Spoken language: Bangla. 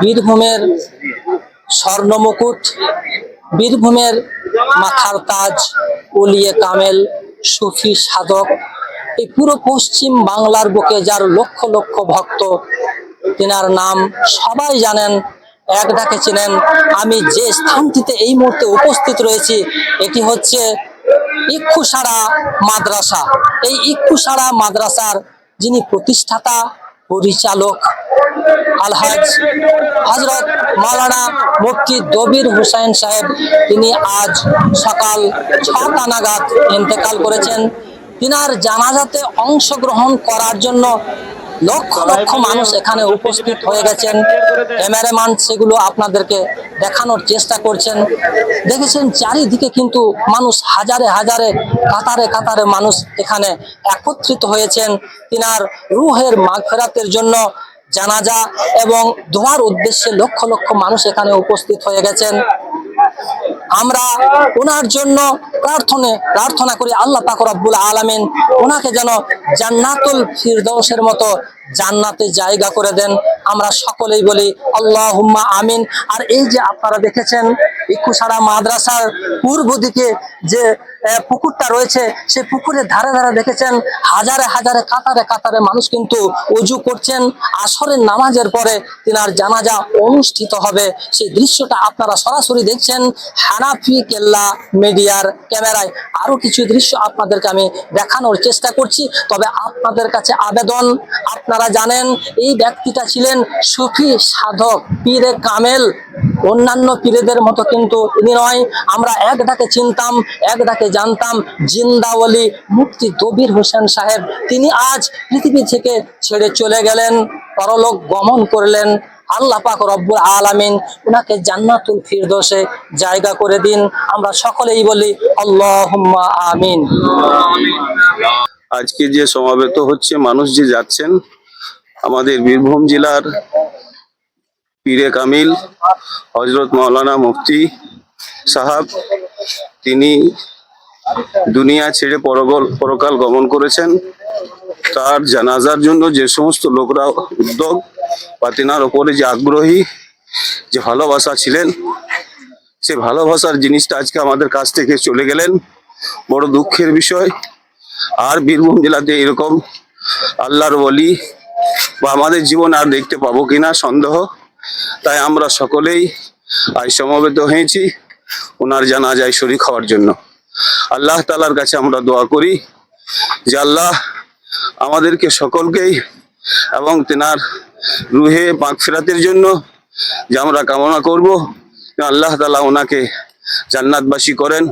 বীরভূমের স্বর্ণমুকুট, বীরভূমের মাথার তাজ উলিয়ে কামেল, সুফি সাধক, এই পুরো পশ্চিম বাংলার বুকে যার লক্ষ লক্ষ ভক্ত, তেনার নাম সবাই জানেন, এক ডাকে চেনেন। আমি যে স্থানটিতে এই মুহূর্তে উপস্থিত রয়েছি, এটি হচ্ছে ইক্ষুসারা মাদ্রাসা। এই ইক্ষুসারা মাদ্রাসার যিনি প্রতিষ্ঠাতা, পরিচালক আলহাজ হজরত মাওলানা মুফতি দবির হুসাইন সাহেব, তিনি আজ সকাল ছটা নাগাদ ইন্তেকাল করেছেন। তিনার জানাজাতে অংশগ্রহণ করার জন্য লক্ষ লক্ষ মানুষ এখানে উপস্থিত হয়ে গেছেন। ক্যামেরাম্যান সেগুলো আপনাদেরকে দেখানোর চেষ্টা করছেন। দেখেছেন চারিদিকে কিন্তু মানুষ হাজারে হাজারে, কাতারে কাতারে মানুষ এখানে একত্রিত হয়েছেন। তিনার রুহের মাগফেরাতের জন্য জানাজা এবং ধোয়ার উদ্দেশ্যে লক্ষ লক্ষ মানুষ এখানে উপস্থিত হয়ে গেছেন। আমরা ওনার জন্য প্রার্থনে, প্রার্থনা করি, আল্লাহ পাক রব্বুল আলামিন ওনাকে যেন জান্নাতুল ফিরদৌসের মতো জান্নাতে জায়গা করে দেন। আমরা সকলেই বলি, আল্লাহুম্মা আমিন। আর এই যে আপনারা দেখেছেন ইকুসারা মাদ্রাসার পূর্ব দিকে যে পুকুরটা রয়েছে, সেই পুকুরের ধারে ধারে দেখেছেন হাজারে হাজারে কাতারে কাতারে মানুষ কিন্তু উজু করছেন। আসরের নামাজের পরে তিনার জানাজা অনুষ্ঠিত হবে। সেই দৃশ্যটা আপনারা সরাসরি দেখছেন হানাফি কেল্লা মিডিয়ার ক্যামেরায়। আরও কিছু দৃশ্য আপনাদেরকে আমি দেখানোর চেষ্টা করছি। তবে আপনাদের কাছে আবেদন, আপনারা জানেন, এই ব্যক্তিটা ছিলেন সুফি সাধক, পীরে কামেল অন্যান্য পীরেদের মতো কিন্তু তিনি নয়। আমরা এক ডাকে চিনতাম, এক ডাকে জানতাম। জিন্দাওয়ালি মুফতি দবির হোসেন সাহেব, তিনি আজ পৃথিবী থেকে ছেড়ে চলে গেলেন, পরলোক গমন করলেন। আল্লাহ পাক রব্বুল আলামিন উনাকে জান্নাতুল ফিরদৌসে জায়গা করে দিন। আমরা সকলেই বলি, আল্লাহুম্মা আমিন। আজকে যে সমাবেত হচ্ছে, মানুষ যে যাচ্ছেন, আমাদের বীরভূম জেলার পীরে কামিল হজরত মাওলানা মুফতি সাহাব, তিনি দুনিয়া ছেড়ে পরকাল গমন করেছেন। তার জানাজার জন্য যে সমস্ত লোকরা উদ্যোগ বা তেনার ওপরে যে আগ্রহী, যে ভালোবাসা ছিলেন, সে ভালোবাসার জিনিসটা আজকে আমাদের কাছ থেকে চলে গেলেন। বড় দুঃখের বিষয়। আর বীরভূম জেলাতে এরকম আল্লাহর বলি বা আমাদের জীবন আর দেখতে পাবো কিনা সন্দেহ। তাই আমরা সকলেই আজ সমবেত হয়েছি, ওনার জানাজায় শরীক হওয়ার জন্য। আল্লাহ তালার কাছে আমরা দোয়া করি যে আল্লাহ আমাদেরকে সকলকেই এবং তেনার রুহে পাক ফেরাতের জন্য যে আমরা কামনা করব আল্লাহ তালা ওনাকে জান্নাতবাসী করেন।